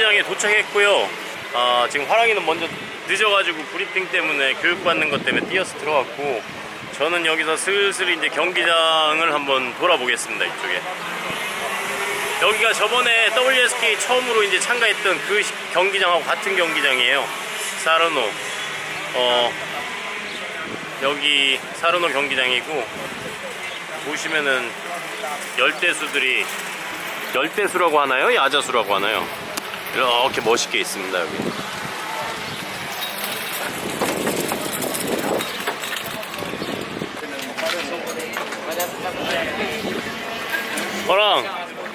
도착했고요. 아, 지금 화랑이는 먼저 늦어가지고 브리핑 때문에 교육받는 것 때문에 뛰어서 들어왔고 저는 여기서 슬슬 이제 경기장을 한번 돌아보겠습니다. 이쪽에. 여기가 저번에 WSK 처음으로 이제 참가했던 그 시- 경기장하고 같은 경기장이에요. 사르노. 어, 여기 사르노 경기장이고 보시면은 열대수들이 열대수라고 하나요? 야자수라고 하나요? 이렇게 멋있게 있습니다 여기.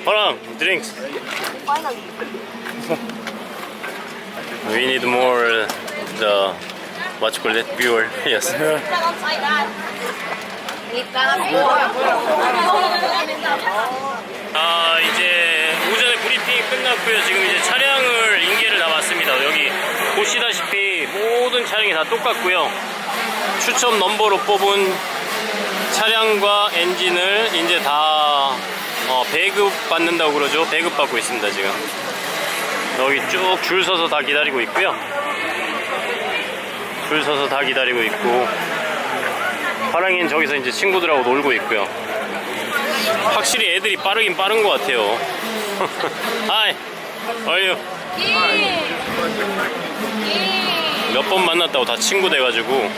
허랑, drinks. Finally. We need more the what you call it viewer. Yes. 아 이제 브리핑이 끝났고요. 지금 이제 차량을 인계를 나왔습니다. 여기 보시다시피 모든 차량이 다 똑같고요. 추첨 넘버로 뽑은 차량과 엔진을 이제 다 어, 배급 받는다고 그러죠. 배급 받고 있습니다 지금. 여기 쭉 줄 서서 다 기다리고 있고요. 줄 서서 다 기다리고 있고 파랑이는 저기서 이제 친구들하고 놀고 있고요. 확실히 애들이 빠르긴 빠른 것 같아요. 하이, 어유. 몇 번 만났다고 다 친구 돼가지고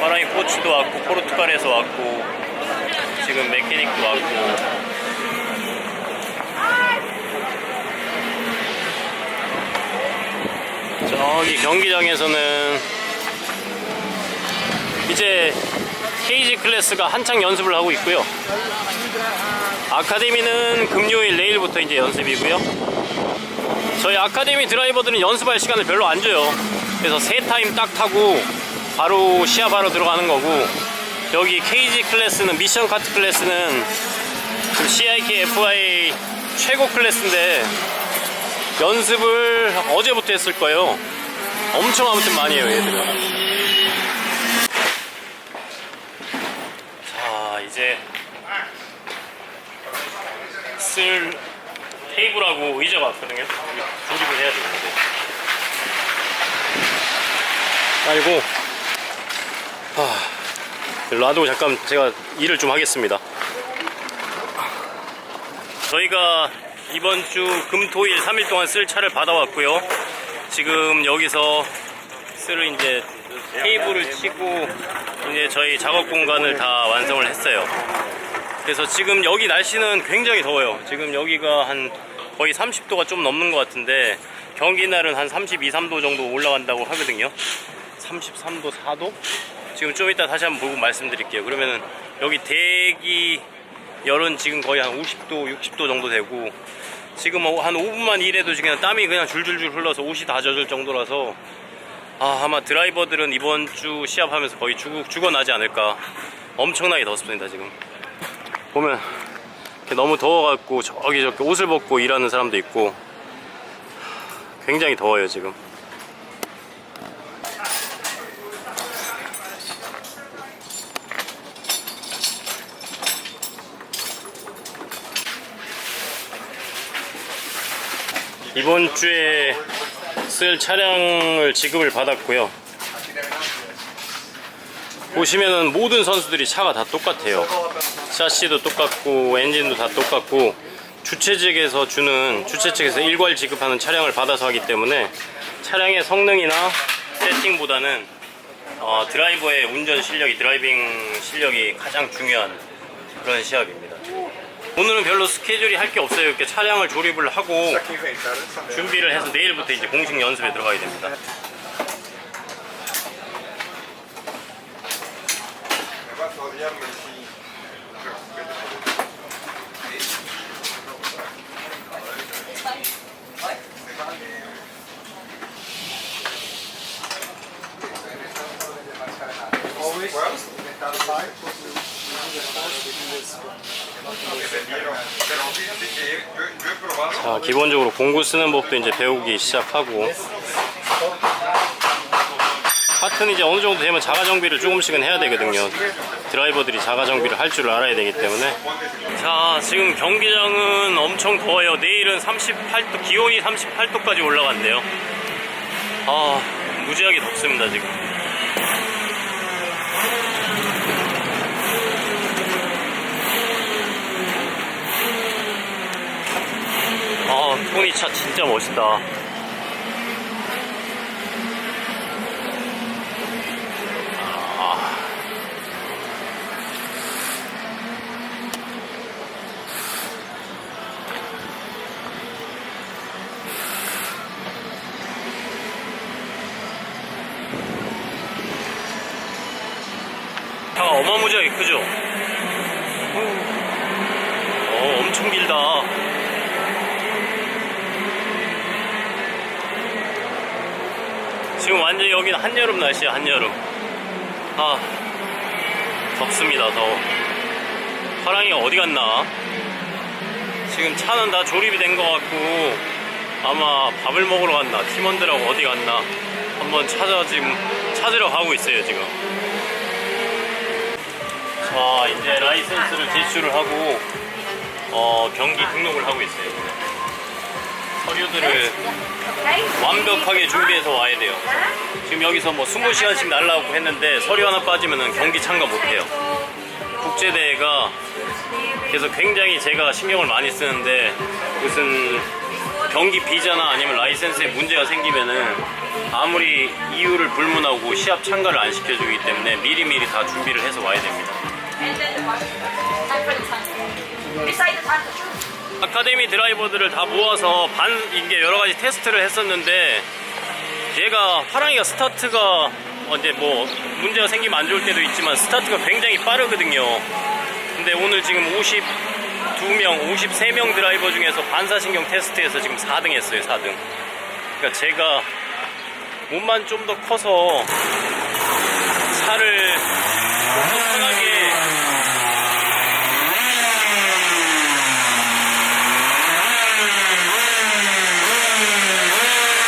파랑이 코치도 왔고 포르투갈에서 왔고 지금 메케닉도 왔고 저기 경기장에서는 이제 케이지 클래스가 한창 연습을 하고 있고요. 아카데미는 금요일 내일부터 이제 연습이고요. 저희 아카데미 드라이버들은 연습할 시간을 별로 안 줘요. 그래서 세 타임 딱 타고 바로 시합하러 들어가는 거고 여기 케이지 클래스는 미션 카트 클래스는 지금 CIK FI 최고 클래스인데 연습을 어제부터 했을 거예요. 엄청 아무튼 많이 해요, 얘들은. 자, 이제 쓸 테이블하고 의자가 왔거든요. 조립을 해야 되는데. 아이고, 하, 놔두고 잠깐 제가 일을 좀 하겠습니다. 저희가 이번 주 금 토 일 3일 동안 쓸 차를 받아왔고요. 지금 여기서 쓸 이제 테이블을 치고 이제 저희 작업 공간을 다 완성을 했어요. 그래서 지금 여기 날씨는 굉장히 더워요. 지금 여기가 한 거의 30도가 좀 넘는 것 같은데 경기 날은 한 32, 3도 정도 올라간다고 하거든요. 33도, 4도? 지금 좀 이따 다시 한번 보고 말씀드릴게요. 그러면은 여기 대기 열은 지금 거의 한 50도, 60도 정도 되고 지금 뭐한 5분만 일해도 지금 땀이 그냥 줄줄줄 흘러서 옷이 다 젖을 정도라서 아, 아마 드라이버들은 이번 주 시합하면서 거의 죽, 죽어나지 않을까. 엄청나게 덥습니다 지금. 보면 너무 더워갖고 저기 저기 옷을 벗고 일하는 사람도 있고 굉장히 더워요 지금. 이번 주에 쓸 차량을 지급을 받았고요. 보시면은 모든 선수들이 차가 다 똑같아요. 샤시도 똑같고 엔진도 다 똑같고 주최 측에서 주는 주최 측에서 일괄 지급하는 차량을 받아서 하기 때문에 차량의 성능이나 세팅보다는 어, 드라이버의 운전 실력이 드라이빙 실력이 가장 중요한 그런 시합입니다. 오늘은 별로 스케줄이 할 게 없어요. 이렇게 차량을 조립을 하고 준비를 해서 내일부터 이제 공식 연습에 들어가야 됩니다. 자, 기본적으로 공구 쓰는 법도 이제 배우기 시작하고 하여튼 이제 어느 정도 되면 자가 정비를 조금씩은 해야 되거든요. 드라이버들이 자가 정비를 할 줄 알아야 되기 때문에. 자, 지금 경기장은 엄청 더워요. 내일은 38도, 기온이 38도까지 올라간대요. 아, 무지하게 덥습니다, 지금. 아, 차 진짜 멋있다. 차가 어마무지하게 크죠? 어, 엄청 길다. 지금 완전 여기는 한여름 날씨야, 한여름. 아, 덥습니다, 더워. 파랑이가 어디 갔나? 지금 차는 다 조립이 된 것 같고, 아마 밥을 먹으러 갔나, 팀원들하고 어디 갔나, 한번 찾아, 지금, 찾으러 가고 있어요, 지금. 자, 이제 라이센스를 제출을 하고, 어, 경기 등록을 하고 있어요. 서류들을 완벽하게 준비해서 와야 돼요. 지금 여기서 뭐 20시간씩 날라오고 했는데 서류 하나 빠지면 경기 참가 못해요. 국제대회가 그래서 굉장히 제가 신경을 많이 쓰는데 무슨 경기 비자나 아니면 라이센스에 문제가 생기면은 아무리 이유를 불문하고 시합 참가를 안 시켜주기 때문에 미리미리 다 준비를 해서 와야 됩니다. 아카데미 드라이버들을 다 모아서 반 이게 여러 가지 테스트를 했었는데 얘가 파랑이가 스타트가 언제 뭐 문제가 생기면 안 좋을 때도 있지만 스타트가 굉장히 빠르거든요. 근데 오늘 지금 52명, 53명 드라이버 중에서 반사신경 테스트에서 지금 4등 했어요, 4등. 그러니까 제가 몸만 좀 더 커서 차를 편하게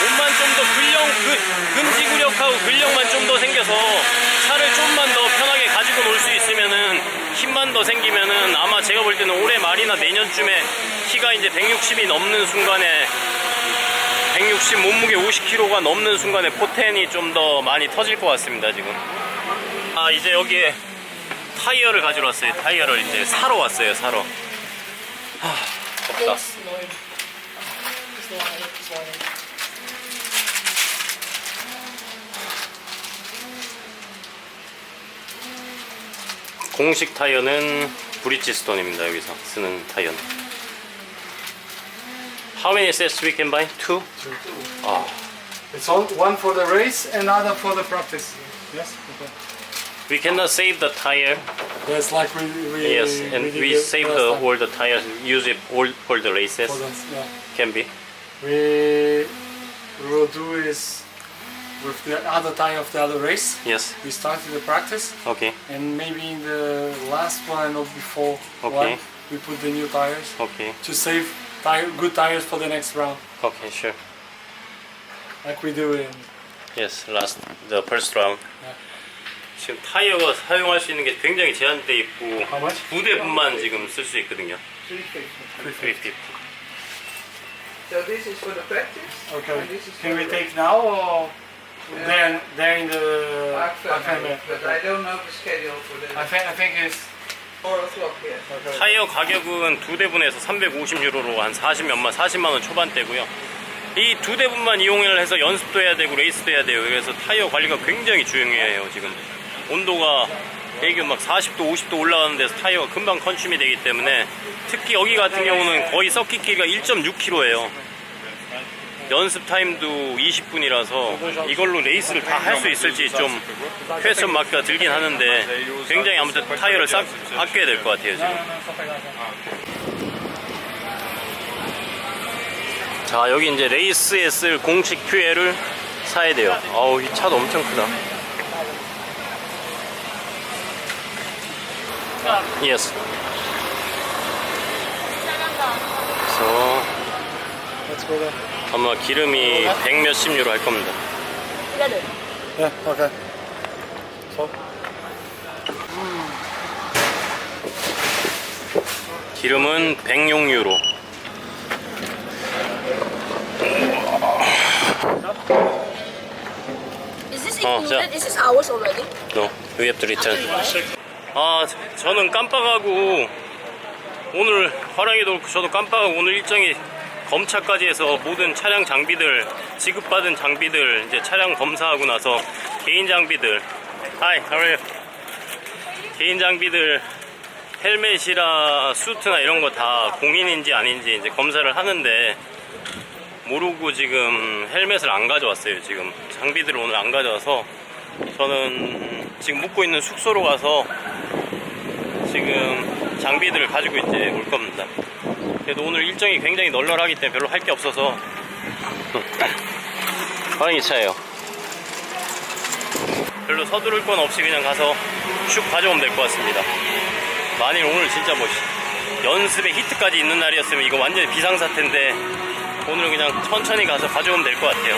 몸만 좀 더 근력, 근, 근지구력하고 근력만 좀 더 생겨서 차를 좀만 더 편하게 가지고 놀 수 있으면은 힘만 더 생기면은 아마 제가 볼 때는 올해 말이나 내년쯤에 키가 이제 160이 넘는 순간에 160 몸무게 50kg가 넘는 순간에 포텐이 좀 더 많이 터질 것 같습니다 지금. 아 이제 여기에 타이어를 가지러 왔어요. 타이어를 이제 사러 왔어요. 사러. 하, 덥다. 공식 타이어는 브리지스톤입니다. 여기서 쓰는 타이어는. How many sets we can buy? Two? 아, It's all, one for the race and other for the practice. Yes. Okay. we cannot save the tire. Yes, like we we Yes, and did we the save last the time all the tires. Use it all for the races. for the- yeah. Can be. We we will do is with the other tire of the other race. Yes. We started the practice, Okay. and maybe in the last one or before Okay. one, we put the new tires Okay. to save tire, good tires for the next round, Okay. Sure. like we do in. Yes. Last the first round. Yeah. 지금 타이어가 사용할 수 있는 게 굉장히 제한돼 있고 How much? 두 대분만 지금 쓸 수 있거든요. 350. So this is for the practice. Okay. And this is Can for we the take now or Yeah. there in the? Park Parkfame? But I don't know the schedule for the I think I think it's. four o'clock here. Okay. 타이어 가격은 두 대분에서 350유로로 한 40 몇만 40만 원 초반대고요. 이 두 대분만 이용을 해서 연습도 해야 되고 레이스도 해야 돼요. 그래서 타이어 관리가 굉장히 중요해요. 지금 온도가 대기 막 40도 50도 올라가는 데서 타이어가 금방 컨슘이 되기 때문에 특히 여기 같은 경우는 거의 서킷 길이가 1.6km예요. 연습 타임도 20분이라서 이걸로 레이스를 다 할 수 있을지 좀 퀘스천 마크가 들긴 하는데 굉장히 아무튼 타이어를 싹 아껴야 될 것 같아요 지금. 자 여기 이제 레이스에 쓸 공식 큐에를 사야 돼요. 어우 이 차도 엄청 크다. Yes. 그래서 Let's go there. 아마 기름이 100 몇십 유로 할 겁니다. Together. Yeah, okay. So, 기름은 106 유로. Is this Oh, included? yeah. Is this ours already? No, we have to return. 아, 저는 깜빡하고 오늘 화랑이도 그렇고 저도 깜빡하고 오늘 일정이 검차까지 해서 모든 차량 장비들 지급받은 장비들 이제 차량 검사하고 나서 개인 장비들 하이, how are you? 개인 장비들 헬멧이나 수트나 이런 거 다 공인인지 아닌지 이제 검사를 하는데 모르고 지금 헬멧을 안 가져왔어요. 지금 장비들을 오늘 안 가져와서 저는 지금 묵고 있는 숙소로 가서 지금 장비들을 가지고 이제 올 겁니다. 그래도 오늘 일정이 굉장히 널널하기 때문에 별로 할 게 없어서 화랑이 차예요. 별로 서두를 건 없이 그냥 가서 슉 가져오면 될 것 같습니다. 만일 오늘 진짜 뭐 연습에 히트까지 있는 날이었으면 이거 완전히 비상사태인데 오늘 그냥 천천히 가서 가져오면 될 것 같아요.